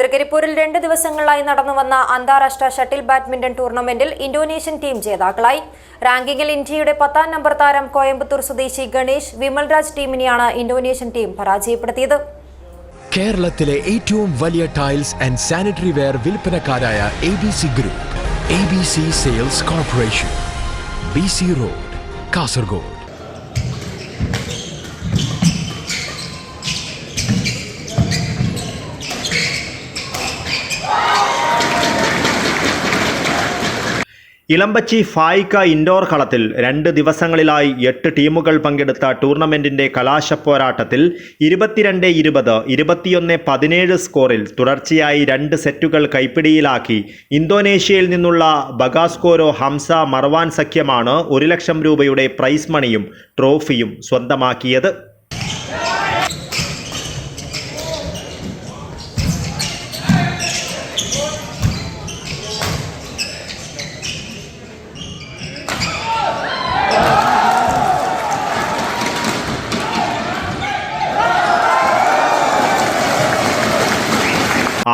തൃക്കരിപ്പൂരിൽ രണ്ട് ദിവസങ്ങളായി നടന്നുവന്ന അന്താരാഷ്ട്ര ഷട്ടിൽ ബാഡ്മിന്റൺ ടൂർണമെന്റിൽ ഇന്തോനേഷ്യൻ ടീം ജേതാക്കളായി. റാങ്കിങ്ങിൽ ഇന്ത്യയുടെ പത്താം നമ്പർ താരം കോയമ്പത്തൂർ സ്വദേശി ഗണേഷ് വിമൽരാജ് ടീമിനെയാണ് ഇന്തോനേഷ്യൻ ടീം പരാജയപ്പെടുത്തിയത്. കേരളത്തിലെ ഏറ്റവും വലിയ tiles and sanitary ware വിൽപ്പനക്കാരായ A B C group A B C sales corporation B C road Kasaragod. Elambachi Faika indoor കളത്തിൽ രണ്ട് ദിവസങ്ങളിലായി എട്ട് ടീമുകൾ പങ്കെടുത്ത ടൂർണമെന്റിന്റെ കലാശപ്പോരാട്ടത്തിൽ ഇരുപത്തിരണ്ട് ഇരുപത് ഇരുപത്തിയൊന്ന് പതിനേഴ് സ്കോറിൽ തുടർച്ചയായി രണ്ട് സെറ്റുകൾ കൈപ്പിടിയിലാക്കി. ഇന്തോനേഷ്യയിൽ നിന്നുള്ള ബഗാസ്കോരോ ഹംസ മർവാൻ സഖ്യമാണ് ഒരു ലക്ഷം രൂപയുടെ പ്രൈസ് മണിയും ട്രോഫിയും സ്വന്തമാക്കിയത്.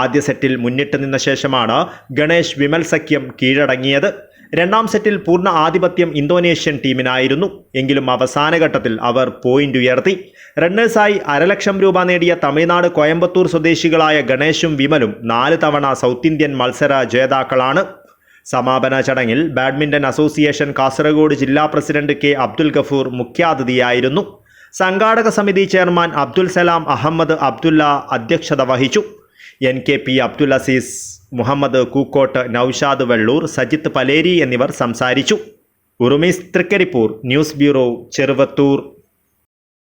ആദ്യ സെറ്റിൽ മുന്നിട്ട് നിന്ന ശേഷമാണ് ഗണേഷ് വിമൽ സഖ്യം കീഴടങ്ങിയത്. രണ്ടാം സെറ്റിൽ പൂർണ ആധിപത്യം ഇന്തോനേഷ്യൻ ടീമിനായിരുന്നു. എങ്കിലും അവസാന ഘട്ടത്തിൽ അവർ പോയിന്റ് ഉയർത്തി. റണ്ണേഴ്സായി അരലക്ഷം രൂപ നേടിയ തമിഴ്നാട് കോയമ്പത്തൂർ സ്വദേശികളായ ഗണേഷും വിമലും നാല് തവണ സൗത്ത് ഇന്ത്യൻ മത്സര ജേതാക്കളാണ്. സമാപന ചടങ്ങിൽ ബാഡ്മിന്റൺ അസോസിയേഷൻ കാസർഗോഡ് ജില്ലാ പ്രസിഡന്റ് കെ അബ്ദുൽ ഗഫൂർ മുഖ്യാതിഥിയായിരുന്നു. സംഘാടക സമിതി ചെയർമാൻ അബ്ദുൽ സലാം അഹമ്മദ് അബ്ദുല്ല അധ്യക്ഷത വഹിച്ചു. N K P Abdul Azeez Muhammed Kookkott Noushad Vellur Sajith Paleri എന്നിവർ സംസാരിച്ചു. Urumees Trikaripur news bureau Cheruvathur.